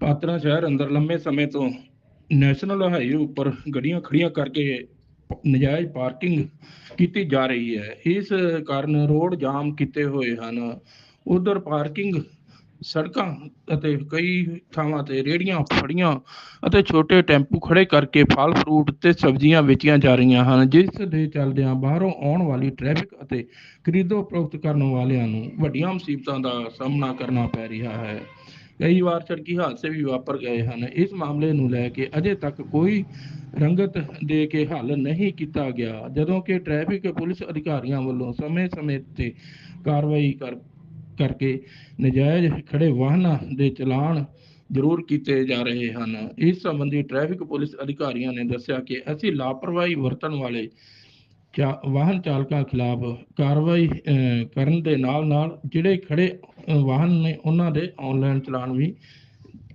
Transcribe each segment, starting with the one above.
ਪਾਤੜਾ ਸ਼ਹਿਰ ਅੰਦਰ ਲੰਮੇ ਸਮੇਂ ਤੋਂ ਨੈਸ਼ਨਲ ਹਾਈਵੇ ਉੱਪਰ ਗੱਡੀਆਂ ਖੜੀਆਂ ਕਰਕੇ ਪ- ਨਜਾਇਜ਼ ਪਾਰਕਿੰਗ ਕੀਤੀ ਜਾ ਰਹੀ ਹੈ। ਇਸ ਕਾਰਨ ਰੋਡ ਜਾਮ ਕੀਤੇ ਹੋਏ ਹਨ। ਉਧਰ ਪਾਰਕਿੰਗ ਸੜਕਾਂ ਅਤੇ ਕਈ ਥਾਵਾਂ ਤੇ ਰੇਹੜੀਆਂ ਫੜੀਆਂ ਅਤੇ ਛੋਟੇ ਟੈਂਪੂ ਖੜੇ ਕਰਕੇ ਫਲ ਫਰੂਟ ਤੇ ਸਬਜ਼ੀਆਂ ਵੇਚੀਆਂ ਜਾ ਰਹੀਆਂ ਹਨ, ਜਿਸ ਦੇ ਚੱਲਦਿਆਂ ਬਾਹਰੋਂ ਆਉਣ ਵਾਲੀ ਟ੍ਰੈਫਿਕ ਅਤੇ ਖਰੀਦੋ ਫਰੋਖਤ ਕਰਨ ਵਾਲਿਆਂ ਨੂੰ ਵੱਡੀਆਂ ਮੁਸੀਬਤਾਂ ਦਾ ਸਾਹਮਣਾ ਕਰਨਾ ਪੈ ਰਿਹਾ ਹੈ। ਕਈ ਵਾਰ ਸੜਕੀ ਹਾਦਸੇ ਵੀ ਵਾਪਰ ਗਏ ਹਨ। ਇਸ ਮਾਮਲੇ ਨੂੰ ਲੈ ਕੇ ਅਜੇ ਤੱਕ ਕੋਈ ਰੰਗਤ ਦੇ ਕੇ ਹੱਲ ਨਹੀਂ ਕੀਤਾ ਗਿਆ। ਜਦੋਂ ਕਿ ਟ੍ਰੈਫਿਕ ਪੁਲਿਸ ਅਧਿਕਾਰੀਆਂ ਵੱਲੋਂ ਸਮੇਂ-ਸਮੇਂ ਤੇ ਕਾਰਵਾਈ ਕਰ, ਕਰਕੇ ਨਜਾਇਜ਼ ਖੜੇ ਵਾਹਨਾਂ ਦੇ ਚਲਾਨ ਜ਼ਰੂਰ ਕੀਤੇ ਜਾ ਰਹੇ ਹਨ। ਇਸ ਸੰਬੰਧੀ ਟ੍ਰੈਫਿਕ ਪੁਲਿਸ ਅਧਿਕਾਰੀਆਂ ਨੇ ਦੱਸਿਆ ਕਿ ਅਸੀਂ ਲਾਪਰਵਾਹੀ ਵਰਤਣ ਵਾਲੇ ਵਾਹਨ ਚਾਲਕਾਂ ਖਿਲਾਫ ਕਾਰਵਾਈ ਕਰਨ ਦੇ ਨਾਲ ਨਾਲ ਜਿਹੜੇ ਖੜੇ ਵਾਹਨ ਨੇ ਉਹਨਾਂ ਦੇ ਆਨਲਾਈਨ ਚਲਾਨ ਵੀ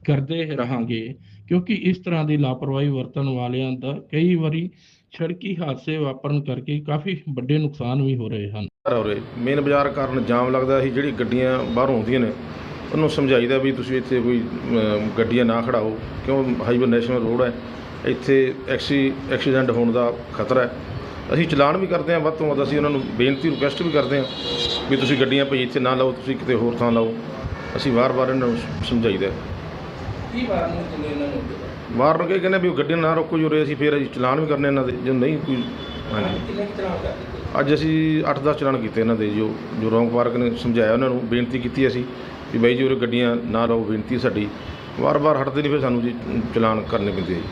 ਕਰਦੇ ਰਹਾਂਗੇ। ਕਿਉਂਕਿ ਇਸ ਤਰ੍ਹਾਂ ਦੀ ਲਾਪਰਵਾਹੀ ਵਰਤਣ ਵਾਲਿਆਂ ਦਾ ਕਈ ਵਾਰੀ ਸੜਕੀ ਹਾਦਸੇ ਵਾਪਰਨ ਕਰਕੇ ਕਾਫੀ ਵੱਡੇ ਨੁਕਸਾਨ ਵੀ ਹੋ ਰਹੇ ਹਨ। ਉਰੇ ਮੇਨ ਬਾਜ਼ਾਰ ਕਾਰਨ ਜਾਮ ਲੱਗਦਾ ਸੀ, ਜਿਹੜੀ ਗੱਡੀਆਂ ਬਾਹਰੋਂ ਆਉਂਦੀਆਂ ਨੇ, ਉਹਨੂੰ ਸਮਝਾਈਦਾ ਵੀ ਤੁਸੀਂ ਇੱਥੇ ਕੋਈ ਗੱਡੀਆਂ ਨਾ ਖੜਾਓ ਕਿਉਂ? ਹਾਈਵੇ ਨੈਸ਼ਨਲ ਰੋਡ ਹੈ। ਇੱਥੇ ਐਕਸੀ, ਐਕਸੀਡੈਂਟ ਹੋਣ ਦਾ ਖਤਰਾ ਹੈ। ਅਸੀਂ ਚਲਾਨ ਵੀ ਕਰਦੇ ਹਾਂ ਵੱਧ ਤੋਂ ਵੱਧ ਅਸੀਂ ਉਹਨਾਂ ਨੂੰ ਬੇਨਤੀ ਰਿਕੁਐਸਟ ਵੀ ਕਰਦੇ ਹਾਂ ਵੀ ਤੁਸੀਂ ਗੱਡੀਆਂ ਭਈ ਇੱਥੇ ਨਾ ਲਾਓ ਤੁਸੀਂ ਕਿਤੇ ਹੋਰ ਥਾਂ ਲਾਓ। ਅਸੀਂ ਵਾਰ-ਵਾਰ ਇਹਨਾਂ ਨੂੰ ਸਮਝਾਈਦਾ ਕੀ ਵਾਰ ਨੂੰ ਚਲੇ ਇਹਨਾਂ ਨੂੰ ਵਾਰ ਨੂੰ ਕਹਿੰਦੇ ਵੀ ਗੱਡੀਆਂ ਨਾ ਰੋਕੋ ਜੋ ਰੇ ਅਸੀਂ ਫਿਰ ਅਸੀਂ ਚਲਾਨ ਵੀ ਕਰਨੇ ਇਹਨਾਂ ਦੇ ਜੋ ਨਹੀਂ ਕੋਈ ਹਾਂਜੀ। ਕਿੰਨੇ ਚਲਾਨ ਕਰਦੇ ਅੱਜ ਅਸੀਂ 8-10 ਚਲਾਨ ਕੀਤੇ ਇਹਨਾਂ ਦੇ ਜੋ ਜੋ ਰੌਂਗ ਪਾਰਕ ਨੇ ਸਮਝਾਇਆ ਉਹਨਾਂ ਨੂੰ ਬੇਨਤੀ ਕੀਤੀ ਅਸੀਂ ਵੀ ਬਾਈ ਜੀ ਉਰੇ ਗੱਡੀਆਂ ਨਾ ਲਾਓ ਬੇਨਤੀ ਸਾਡੀ। ਵਾਰ-ਵਾਰ ਹਟਦੇ ਨਹੀਂ ਫਿਰ ਸਾਨੂੰ ਜੀ ਚਲਾਨ ਕਰਨੇ ਪੈਂਦੇ ਆ ਜੀ।